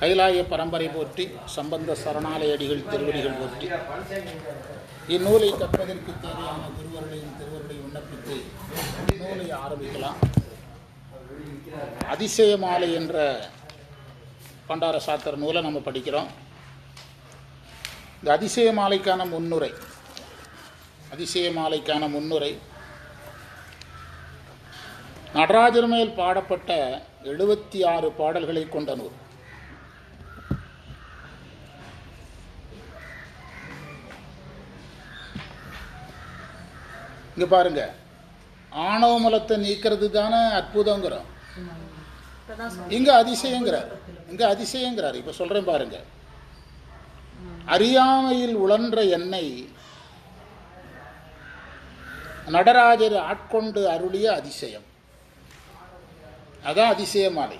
கைலாய பரம்பரை போற்றி சம்பந்த சரணாலயடிகள் திருவடிகள் போற்றி. இந்நூலை கற்பதற்கு தேவையான குருவர்களையும் திருவர்களையும் விண்ணப்பித்து நூலை ஆரம்பிக்கலாம். அதிசய மாலை என்ற பண்டார சாத்திர நூலை நம்ம படிக்கிறோம். இந்த அதிசய மாலைக்கான முன்னுரை அதிசய மாலைக்கான முன்னுரை. நடராஜர் மேல் பாடப்பட்ட எழுபத்தி ஆறு பாடல்களை கொண்ட நூல். இங்கே பாருங்க. ஆணவ மலத்தை நீக்கிறது தானே அற்புதங்கிறோம். இங்க அதிசயங்கிறார் இங்க அதிசயங்கிறார். இப்ப சொல்றேன் பாருங்க. அறியாமையில் உழன்ற எண்ணெய் நடராஜர் ஆட்கொண்டு அருளிய அதிசயம். அதான் அதிசய மாலை.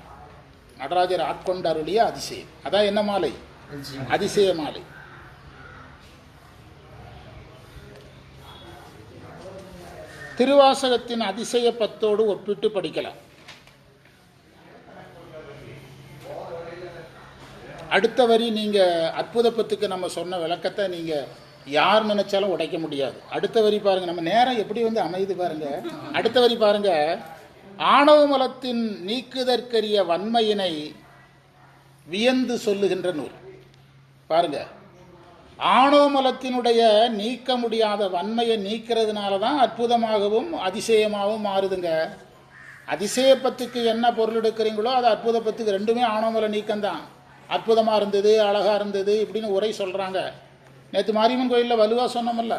நடராஜர் ஆட்கொண்டு அருளிய அதிசயம். அதான் என்ன மாலை? அதிசய மாலை. திருவாசகத்தின் அதிசய பத்தோடு ஒப்பிட்டு படிக்கலாம். அடுத்த வரி நீங்க அற்புத பத்துக்கு நம்ம சொன்ன விளக்கத்தை நீங்க யார் நினைச்சாலும் உடைக்க முடியாது. அடுத்த வரி பாருங்க நம்ம நேரம் எப்படி வந்து அமையுது பாருங்க. அடுத்த வரி பாருங்க ஆணவ மலத்தின் நீக்குதற்கரிய வன்மையினை வியந்து சொல்லுகின்ற நூல். பாருங்க. ஆணவ மலத்தினுடைய நீக்க முடியாத வன்மையை நீக்கிறதுனால தான் அற்புதமாகவும் அதிசயமாகவும் மாறுதுங்க. அதிசயப்பத்துக்கு என்ன பொருள் எடுக்கிறீங்களோ அது அற்புத பத்துக்கு ரெண்டுமே ஆணவமல நீக்கம்தான். அற்புதமாக இருந்தது அழகாக இருந்தது இப்படின்னு உரை சொல்கிறாங்க நேற்று மாரியம்மன் கோயிலில் வலுவாக சொன்னோம்ல.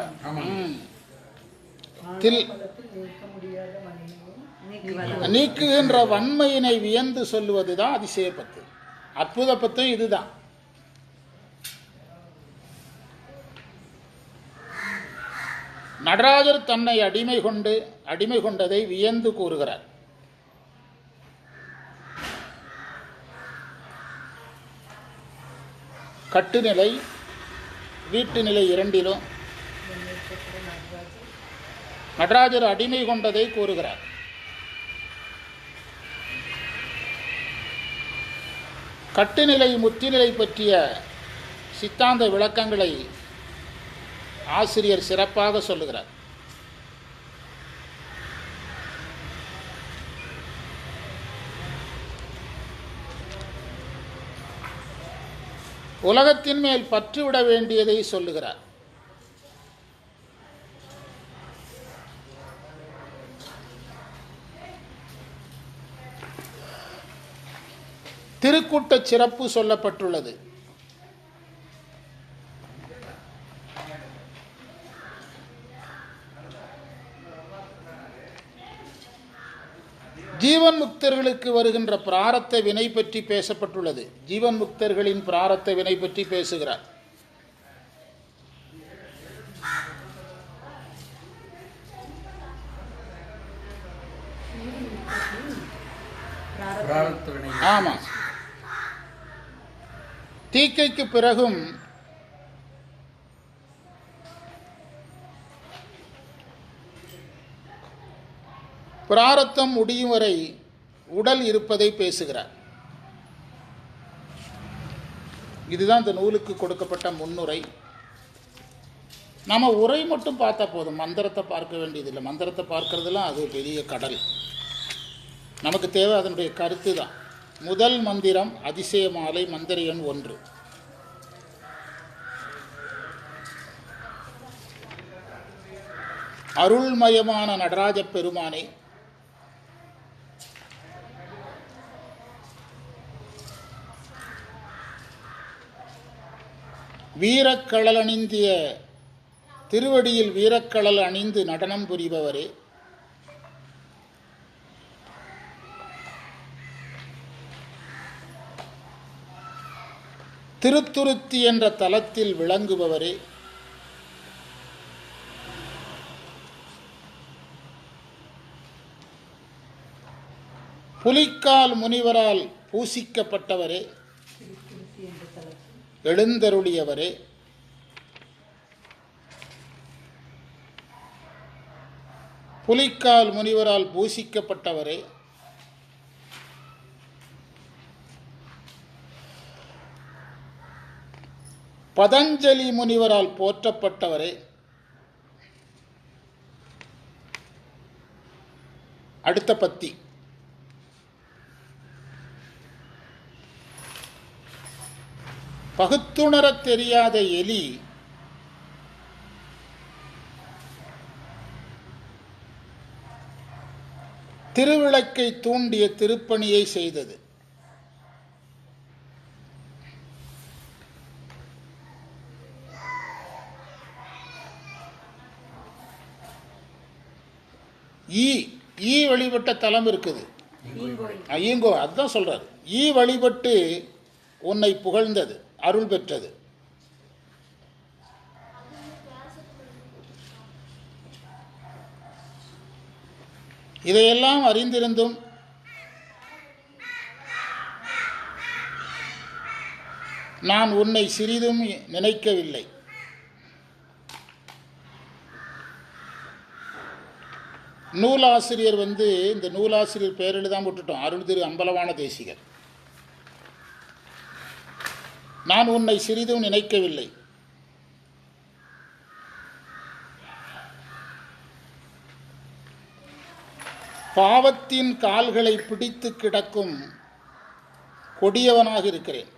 தில் நீக்குகின்ற வன்மையினை வியந்து சொல்லுவது தான் அதிசயப்பத்து. அற்புத பத்தும் இதுதான். நடராஜர் தன்னை அடிமை கொண்டு அடிமை கொண்டதை வியந்து கூறுகிறார். கட்டுநிலை வீட்டு நிலை இரண்டிலும் நடராஜர் அடிமை கொண்டதை கூறுகிறார். கட்டுநிலை முத்திநிலை பற்றிய சித்தாந்த விளக்கங்களை ஆசிரியர் சிறப்பாக சொல்லுகிறார். உலகத்தின் மேல் பற்றுவிட வேண்டியதை சொல்லுகிறார். திருக்கூட்டச் சிறப்பு சொல்லப்பட்டுள்ளது. ஜீவன் முக்தர்களுக்கு வருகின்ற பிராரத்த வினை பற்றி பேசப்பட்டுள்ளது. ஜீவன் முக்தர்களின் பிராரத்த வினை பற்றி பேசுகிறார். பிராரத்த வினை ஆமா தீக்கைக்கு பிறகும் பிராரத்தம் முடியும் வரை உடல் இருப்பதை பேசுகிறார். இதுதான் இந்த நூலுக்கு கொடுக்கப்பட்ட முன்னுரை. நம்ம உரை மட்டும் பார்த்தா போதும். மந்திரத்தை பார்க்க வேண்டியதில்லை. மந்திரத்தை பார்க்கறதுலாம் அது பெரிய கடல். நமக்கு தேவை அதனுடைய கருத்து தான். முதல் மந்திரம் அதிசய மாலை மந்திர எண் ஒன்று. அருள்மயமான நடராஜ பெருமானை வீரக்கழல் அணிந்திய திருவடியில் வீரக்கழல் அணிந்து நடனம் புரிபவரே. திருத்துருத்தி என்ற தலத்தில் விளங்குபவரே. புலிக்கால் முனிவரால் பூசிக்கப்பட்டவரே. எழுந்தருளியவரே. புலிக்கால் முனிவரால் பூசிக்கப்பட்டவரே. பதஞ்சலி முனிவரால் போற்றப்பட்டவரே. அடுத்த பத்தி. பகுத்துணரத் தெரியாத எலி திருவிளக்கை தூண்டிய திருப்பணியை செய்தது. ஈ ஈ வழிபட்ட தலம் இருக்குது. ஐயங்கோ அதுதான் சொல்றாரு. ஈ வழிபட்டு உன்னை புகழ்ந்தது. அருள் பெற்றது இதையெல்லாம் அறிந்திருந்தும் நான் உன்னை சிறிதும் நினைக்கவில்லை. நூலாசிரியர் வந்து இந்த நூலாசிரியர் பேரில் தான் விட்டுட்டோம் அருள் திரு அம்பலவான தேசிகர். நான் உன்னை சிறிதும் நினைக்கவில்லை. பாவத்தின் கால்களை பிடித்து கிடக்கும் கொடியவனாக இருக்கிறேன்.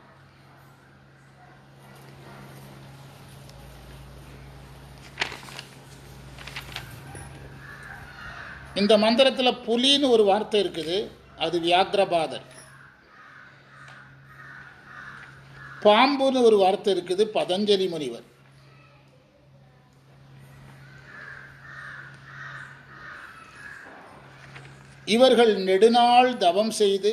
இந்த மந்திரத்தில் புலின்னு ஒரு வார்த்தை இருக்குது. அது வியாக்ரபாதர். பாம்புன்னு ஒரு வார்த்தை இருக்குது பதஞ்சலி முனிவர். இவர்கள் நெடுநாள் தவம் செய்து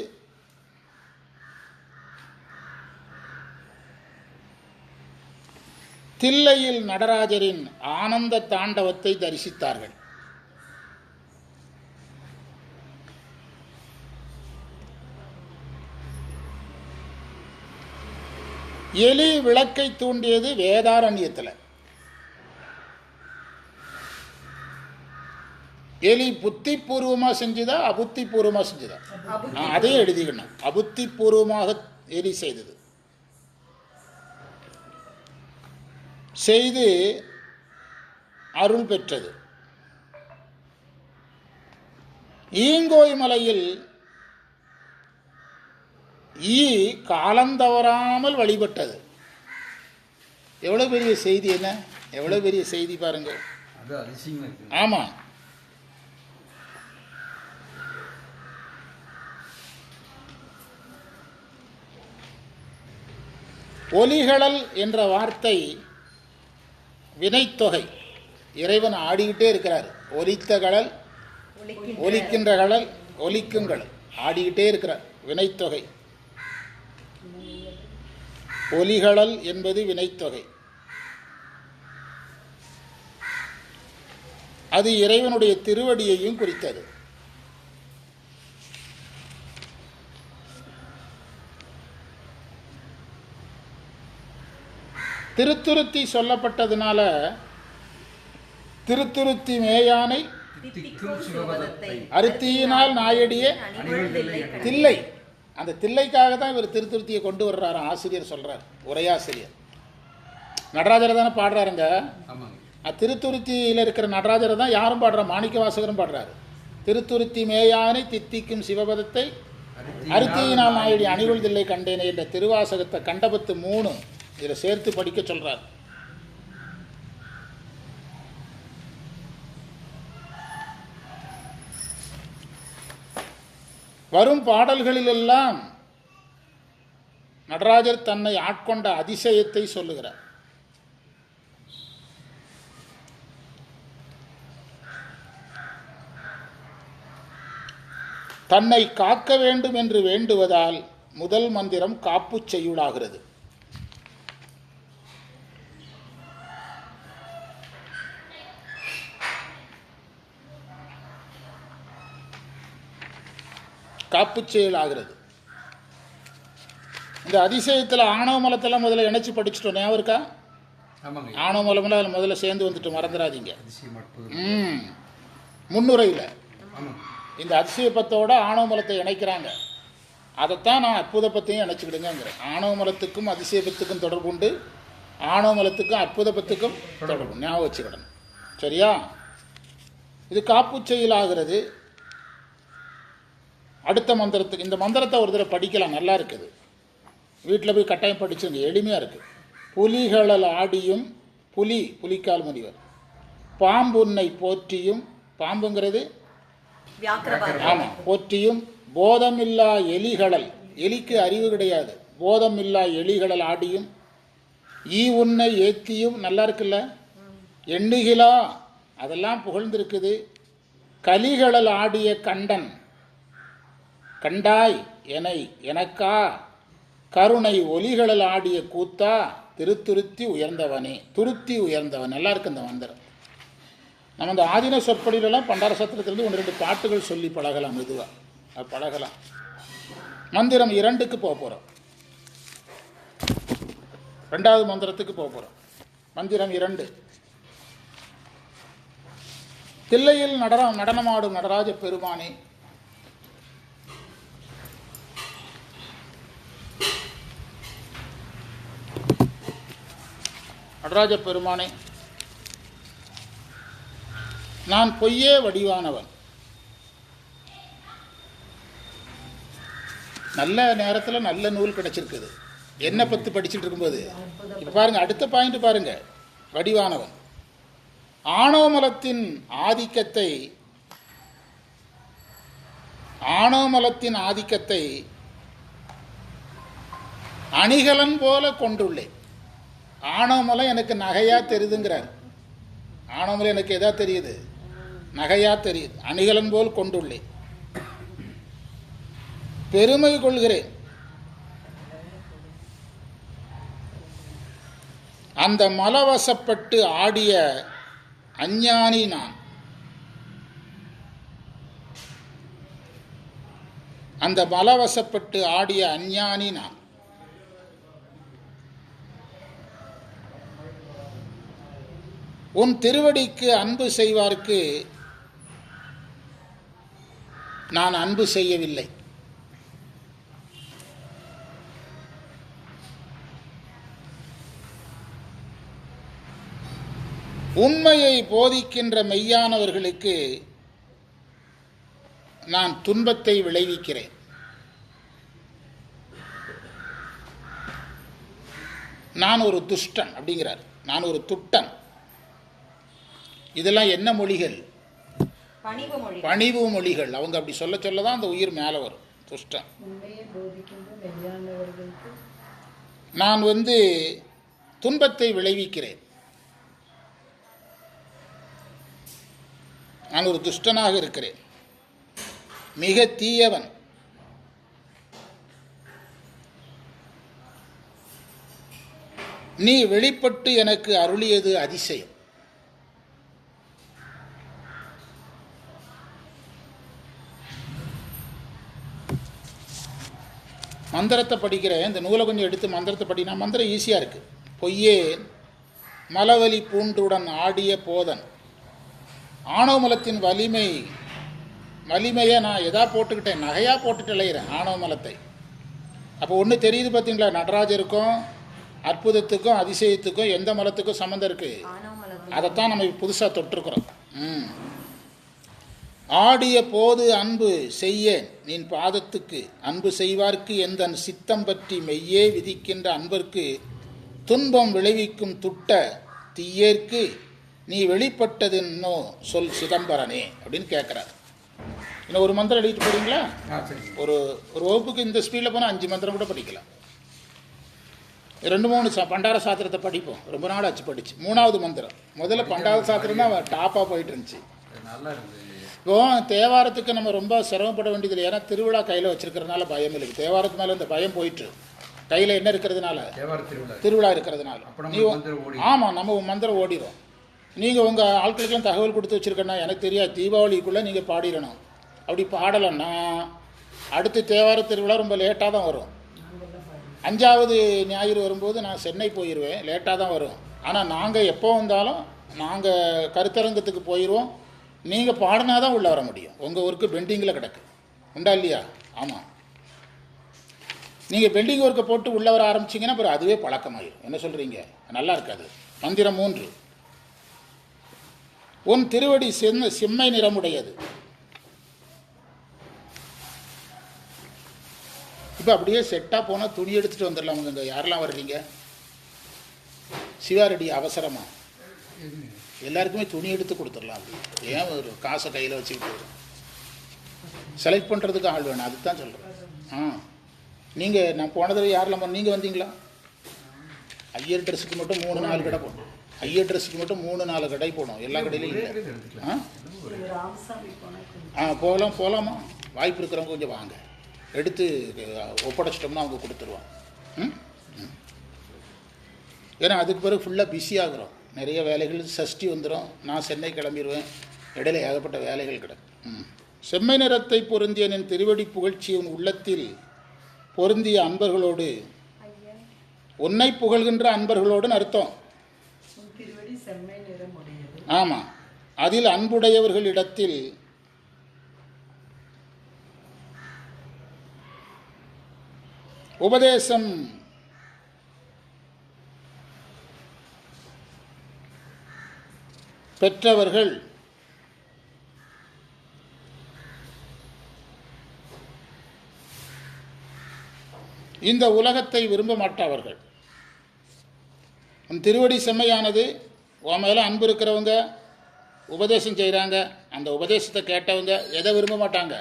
தில்லையில் நடராஜரின் ஆனந்த தாண்டவத்தை தரிசித்தார்கள். எலி விளக்கை தூண்டியது வேதாரண்யத்தில். எலி புத்திபூர்வமாக செஞ்சுதா? அபுத்திபூர்வமாக செஞ்சுதா? ஆ, அதையும் எழுதிக்கணும். அபுத்திபூர்வமாக எலி செய்தது. செய்து அருள் பெற்றது. ஈங்கோய் மலையில் ஈ காலந்தவறாமல் வழிபட்டது. எவ்வளோ பெரிய செய்தி என்ன? எவ்வளோ பெரிய செய்தி பாருங்க. ஆமாம் ஒலிகளல் என்ற வார்த்தை வினைத்தொகை. இறைவன் ஆடிக்கிட்டே இருக்கிறார். ஒலித்த கடல் ஒலிக்கின்ற கடல் ஒலிக்குங்கள் ஆடிக்கிட்டே இருக்கிறார். வினைத்தொகை. ஒலிகளல் என்பது வினைத்தொகை. அது இறைவனுடைய திருவடியையும் குறித்தது. திருத்துருத்தி சொல்லப்பட்டதுனால திருத்துருத்தி மேயானை அருத்தியினால் நாயடியே தில்லை. அந்த தில்லைக்காக தான் இவர் திருத்துருத்தியை கொண்டு வர்றாரு ஆசிரியர் சொல்றார் உரையாசிரியர் நடராஜரை தானே பாடுறாருங்க? திருத்துருத்தியில் இருக்கிற நடராஜரை தான் யாரும் பாடுறா மாணிக்க வாசகரும் பாடுறாரு. திருத்துருத்தி மேயானை தித்திக்கும் சிவபதத்தை அருத்தியினால் நாயுடி அணிவழ்தில்லை கண்டேனே என்ற திருவாசகத்தை கண்டபத்து மூணு இதில் சேர்த்து படிக்க சொல்றார். வரும் பாடல்களிலெல்லாம் நடராஜர் தன்னை ஆட்கொண்ட அதிசயத்தை சொல்லுகிறார். தன்னை காக்க வேண்டும் என்று வேண்டுவதால் முதல் மந்திரம் காப்புச் செய்யுளாகிறது. காப்புச் செயல் ஆகிறது. இந்த அதிசயத்தில் ஆணவ மலத்தெல்லாம் முதல்ல இணைச்சு படிச்சுட்டோம். ஞாபகம் இருக்கா? ஆணவ மலமெல்லாம் அதில் முதல்ல சேர்ந்து வந்துட்டு மறந்துடாதீங்க. ம். முன்னுரையில் இந்த அதிசயப்பத்தோட ஆணவ மலத்தை இணைக்கிறாங்க. அதைத்தான் நான் அற்புத பத்தையும் இணைச்சிக்கிடுங்கிறேன் ஆணவ மலத்துக்கும் அதிசயபத்துக்கும் தொடர்பு உண்டு. ஆணவமலத்துக்கும் அற்புதப்பத்துக்கும் தொடர்பு. ஞாபகம் வச்சுக்கிடணும். சரியா? இது காப்புச்செயல் ஆகிறது. அடுத்த மந்திரத்துக்கு இந்த மந்திரத்தை ஒரு தடவை படிக்கலாம் நல்லா இருக்குது. வீட்டில் போய் கட்டாயம் படிச்சுங்க எளிமையாக இருக்குது புலிகளல் ஆடியும் புலி புலிக்கால் முனிவர். பாம்புன்னை போற்றியும் பாம்புங்கிறது? ஆமாம் போற்றியும் போதமில்லா எலிகளல். எலிக்கு அறிவு கிடையாது. போதமில்லா எலிகளல் ஆடியும் ஈ உன்னை ஏத்தியும் நல்லா இருக்குல்ல? எண்ணுகிலா அதெல்லாம் புகழ்ந்திருக்குது. கலிகளல் ஆடிய கண்டன் கண்டாய் எனை எனக்கா? கருணை ஒலிகளில் ஆடிய கூத்தா? திருத்துருத்தி உயர்ந்தவனே துருத்தி உயர்ந்தவன். நல்லா இருக்கு இந்த மந்திரம். நம்ம இந்த ஆதீன சொற்பொழிலெல்லாம் பண்டார சத்திரத்திலிருந்து ஒன்று ரெண்டு பாட்டுகள் சொல்லி பழகலாம் மெதுவாக அது பழகலாம். மந்திரம் இரண்டுக்கு போக போகிறோம் ரெண்டாவது மந்திரத்துக்கு போக போகிறோம் மந்திரம் இரண்டு. தில்லையில் நடனம் நடனமாடும் நடராஜ பெருமானே நடராஜ பெருமானே நான் பொய்யே வடிவானவன். நல்ல நேரத்தில் நல்ல நூல் கிடைச்சிருக்குது. என்ன பற்றி படிச்சுட்டு இருக்கும்போது? இப்போ பாருங்க அடுத்த பாயிண்ட் பாருங்க. வடிவானவன். ஆணவமலத்தின் ஆதிக்கத்தை ஆணவமலத்தின் ஆதிக்கத்தை அணிகலன் போல கொண்டுள்ளேன். ஆணவமலம் எனக்கு நகையாக தெரியுதுங்கிறார். ஆணவமலம் எனக்கு எதா தெரியுது? நகையாக தெரியுது. அணிகலன் போல் கொண்டுள்ளேன் பெருமை கொள்கிறேன். அந்த மலவசப்பட்டு ஆடிய அஞ்ஞானி நான். அந்த மலவசப்பட்டு ஆடிய அஞ்ஞானி நான். உன் திருவடிக்கு அன்பு செய்வார்க்கு நான் அன்பு செய்யவில்லை. உண்மையை போதிக்கின்ற மெய்யானவர்களுக்கு நான் துன்பத்தை விளைவிக்கிறேன். நான் ஒரு துஷ்டன் அப்படிங்கிறார். நான் ஒரு துட்டன். இதெல்லாம் என்ன மொழிகள்? பணிவு மொழி பணிவு மொழிகள். அவங்க அப்படி சொல்ல சொல்ல தான் அந்த உயிர் மேலே வரும். மெய்யானவர்களுக்கு நான் வந்து துன்பத்தை விளைவிக்கிறேன். நான் ஒரு துஷ்டனாக இருக்கிறேன். மிக தீயவன். நீ வெளிப்பட்டு எனக்கு அருளியது அதிசயம். மந்திரத்தை படிக்கிறேன் இந்த நூலை கொஞ்சம் எடுத்து மந்திரத்தை படினா மந்திரம் ஈஸியாக இருக்குது பொய்யே மலவலி பூண்டுடன் ஆடிய போதன். ஆணவமலத்தின் வலிமை வலிமையை நான் எதா போட்டுக்கிட்டேன் நகையாக போட்டுட்டு இளையிறேன் ஆணவமலத்தை அப்போ ஒன்று தெரியுது பார்த்தீங்களா நடராஜருக்கும் அற்புதத்துக்கும் அதிசயத்துக்கும் எந்த மலத்துக்கும் சம்மந்தம் இருக்குது அதைத்தான் நம்ம புதுசாக தொட்டிருக்கிறோம். ம். ஆடிய போது அன்பு செய்யேன். நின் பாதத்துக்கு அன்பு செய்வார்க்கு எந்தன் சித்தம் பற்றி மெய்யே விதிக்கின்ற அன்பர்க்கு துன்பம் விளைவிக்கும் துட்ட தீயேற்கு நீ வெளிப்பட்டதுன்னோ சொல் சிதம்பரனே அப்படின்னு கேட்குறார் இன்னும் ஒரு மந்திரம் எழுதிட்டு போறீங்களா? ஒரு ஒரு வகுப்புக்கு இந்த ஸ்பீடில் போனால் அஞ்சு மந்திரம் கூட படிக்கலாம். ரெண்டு மூணு சா பண்டார சாத்திரத்தை படிப்போம். ரொம்ப நாள் ஆச்சு படிச்சு. மூணாவது மந்திரம். முதல்ல பண்டார சாத்திரம் தான் டாப்பாக போயிட்டு இருந்துச்சு. நல்லா இருந்தது. இப்போ தேவாரத்துக்கு நம்ம ரொம்ப சிரமப்பட வேண்டியது இல்லை ஏன்னா திருவிழா கையில் வச்சிருக்கிறதுனால பயம் இருக்கு. தேவாரத்து மேலே இந்த பயம் போயிட்டு கையில் என்ன இருக்கிறதுனால? திருவிழா. இருக்கிறதுனால. நீ ஆமாம் நம்ம மந்திரம் ஓடிடும் நீங்கள் உங்கள் ஆட்களுக்கெல்லாம் தகவல் கொடுத்து வச்சுருக்கேன்னா எனக்கு தெரியாது. தீபாவளிக்குள்ளே நீங்கள் பாடிடணும். அப்படி பாடலைன்னா அடுத்து தேவார திருவிழா ரொம்ப லேட்டாக தான் வரும். அஞ்சாவது ஞாயிறு வரும்போது நான் சென்னை போயிடுவேன் லேட்டாக தான் வரும். ஆனால் நாங்கள் எப்போ வந்தாலும் நாங்கள் கருத்தரங்கத்துக்கு போயிடுவோம் நீங்கள் பாடினா தான் உள்ளே வர முடியும். உங்கள் ஒர்க்கு பெண்டிங்கில் கிடக்கு. உண்டா இல்லையா? ஆமாம் நீங்கள் பெண்டிங் ஒர்க்கை போட்டு உள்ளே வர ஆரம்பிச்சீங்கன்னா அப்புறம் அதுவே பழக்கமாயிரும். என்ன சொல்கிறீங்க நல்லா இருக்காது. மந்திரம் மூன்று. உன் திருவடி செம்ம செம்மை நிறமுடையது. இப்போ அப்படியே செட்டாக போனால் துணி எடுத்துகிட்டு வந்துடலாம் இங்கே யாரெல்லாம் வர்றீங்க? சிவாரெடி அவசரமாக எல்லாருக்குமே துணி எடுத்து கொடுத்துடலாம். ஏன் ஒரு காசை கையில் வச்சுக்கிட்டு? செலக்ட் பண்ணுறதுக்கு ஆள் வேணும் அதுதான் சொல்கிறேன் ஆ. நீங்கள் நான் போன தடவை போன நீங்கள் வந்தீங்களா? ஐயர் ட்ரெஸ்ஸுக்கு மட்டும் மூணு நாலு கடை போடணும். ஐயர் ட்ரெஸ்ஸுக்கு மட்டும் மூணு நாலு கடை போடணும். எல்லா கடையிலையும் இல்லை. ஆ? ஆ போகலாம் போகலாமா? வாய்ப்பு இருக்கிறவங்க கொஞ்சம் வாங்க. எடுத்து ஒப்படைச்சிட்டோம்னா அவங்க கொடுத்துருவான் ம்? ம். ஏன்னா அதுக்கு பிறகு ஃபுல்லாக பிஸி ஆகுறோம். நிறைய வேலைகள் சஷ்டி வந்துடும் நான் சென்னை கிளம்பிடுவேன் இடையில ஏகப்பட்ட வேலைகள் கிடக்கும் செம்மை நிறத்தை பொருந்திய என் திருவடி புகழ்ச்சி உன் உள்ளத்தில் பொருந்திய அன்பர்களோடு. உன்னை புகழ்கின்ற அன்பர்களோடுன்னு அர்த்தம். ஆமாம் அதில் அன்புடையவர்களிடத்தில் உபதேசம் பெற்றவர்கள். இந்த உலகத்தை விரும்ப மாட்டார்கள் திருவடி செம்மையானது உன் மேலே அன்பு இருக்கிறவங்க உபதேசம் செய்கிறாங்க அந்த உபதேசத்தை கேட்டவங்க எதை விரும்ப மாட்டாங்க?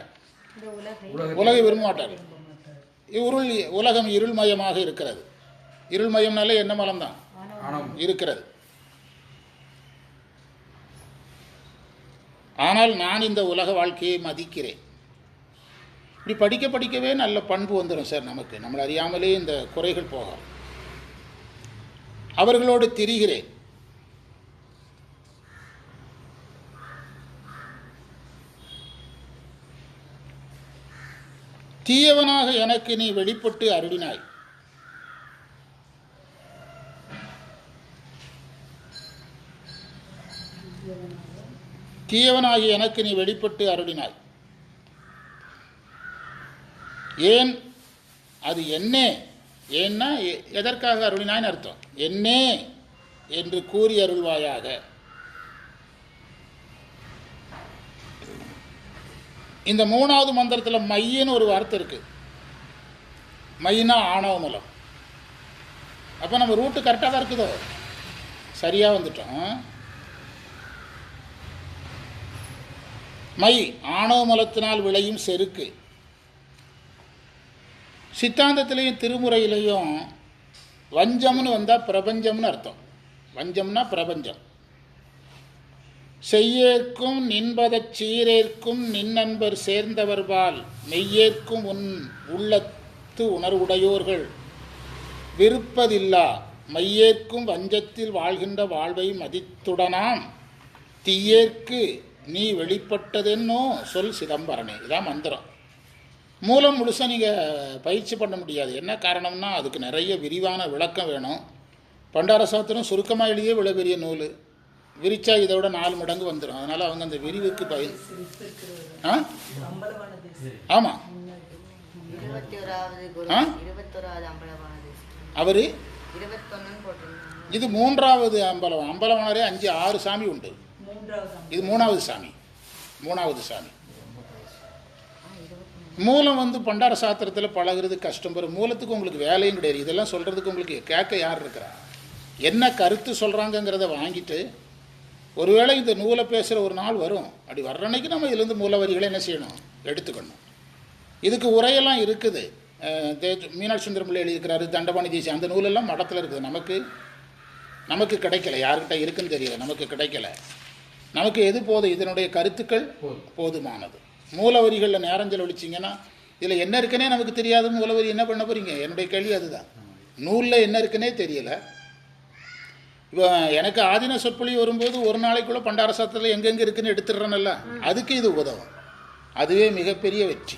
உலகை விரும்ப மாட்டாங்க. இருள் உலகம் இருள்மயமாக இருக்கிறது. இருள்மயம்னாலே என்ன மலம் தான் இருக்கிறது. ஆனால் நான் இந்த உலக வாழ்க்கையை மதிக்கிறேன். இப்படி படிக்க படிக்கவே நல்ல பண்பு வந்துடும் சார் நமக்கு. நம்மளை அறியாமலே இந்த குறைகள் போகும் அவர்களோடு திரிகிறேன். தீயவனாக எனக்கு நீ வெளிப்பட்டு அருளினாய். தீயவனாகி எனக்கு நீ வெளிப்பட்டு அருளினாய். ஏன்? அது என்னே? ஏன்னா எ- எதற்காக அருளினாய்னு அர்த்தம். என்னே என்று கூறி அருள்வாயாக. இந்த மூணாவது மந்திரத்தில் மையன்னு ஒரு வார்த்தை இருக்கு. மைனா ஆணவ மூலம். அப்போ நம்ம ரூட்டு கரெக்டாக தான் இருக்குதோ? சரியாக வந்துட்டோம். மை ஆணவமலத்தினால் விளையும் செருக்கு. சித்தாந்தத்திலையும் திருமுறையிலையும் வஞ்சம்னு வந்தால் பிரபஞ்சம்னு அர்த்தம். வஞ்சம்னா பிரபஞ்சம். செய்யேற்கும் நின்பதச் சீரேற்கும் நின்னன்பர் சேர்ந்தவர்பால் மெய்யேற்கும் உன் உள்ளத்து உணர்வுடையோர்கள். விருப்பதில்லா மையேற்கும் வஞ்சத்தில் வாழ்கின்ற வாழ்வை மதித்துடனாம். தீயேற்கு நீ வெளிப்பட்டதென்னோ சொல் சிதம்பரனே. இதான் மந்திரம். மூலம் முழுசாக நீங்கள் பயிற்சி பண்ண முடியாது. என்ன காரணம்னா அதுக்கு நிறைய விரிவான விளக்கம் வேணும். பண்டார சாத்திரம் சுருக்கமாக எழுதிய இவ்வளோ பெரிய நூல். விரிச்சா இதை விட நாலு மடங்கு வந்துடும் அதனால் அவங்க அந்த விரிவுக்கு பய ஆ? ஆமாம் ஆ? அவர்? இது மூன்றாவது அம்பலம் அம்பலவனரே அஞ்சு ஆறு சாமி உண்டு. இது மூணாவது சாமி. மூணாவது சாமி. மூலம் வந்து பண்டார சாத்திரத்தில் பழகுறது கஷ்டம் பெறும் மூலத்துக்கு உங்களுக்கு வேலையும் கிடையாது. இதெல்லாம் சொல்கிறதுக்கு உங்களுக்கு கேட்க யார் இருக்கிறா? என்ன கருத்து சொல்கிறாங்கங்கிறத வாங்கிட்டு ஒருவேளை இந்த நூலை பேசுகிற ஒரு நாள் வரும். அப்படி வர்ற அன்னைக்கு நம்ம இதுலேருந்து மூல வரிகளை என்ன செய்யணும்? எடுத்துக்கணும். இதுக்கு உரையெல்லாம் இருக்குது. மீனாட்சி சுந்தரம் பிள்ளை எழுதியிருக்கிறாரு தண்டபாணி தேசி. அந்த நூலெல்லாம் மடத்தில் இருக்குது. நமக்கு நமக்கு கிடைக்கல. யார்கிட்ட இருக்குன்னு தெரியல. நமக்கு கிடைக்கல. நமக்கு எது போதும்? இதனுடைய கருத்துக்கள் போதும். போதுமானது. மூலவரிகளில் நேரம் செலவழிச்சிங்கன்னா இதில் என்ன இருக்குன்னே நமக்கு தெரியாத. மூலவரி என்ன பண்ண போறீங்க? என்னுடைய கேள்வி அதுதான். நூலில் என்ன இருக்குன்னே தெரியல. இப்போ எனக்கு ஆதீன சொற்பொழி வரும்போது ஒரு நாளைக்குள்ள பண்டார சாத்திரத்தில் எங்கெங்கே இருக்குன்னு எடுத்துடுறேன்ல அதுக்கு இது உதவும். அதுவே மிகப்பெரிய வெற்றி.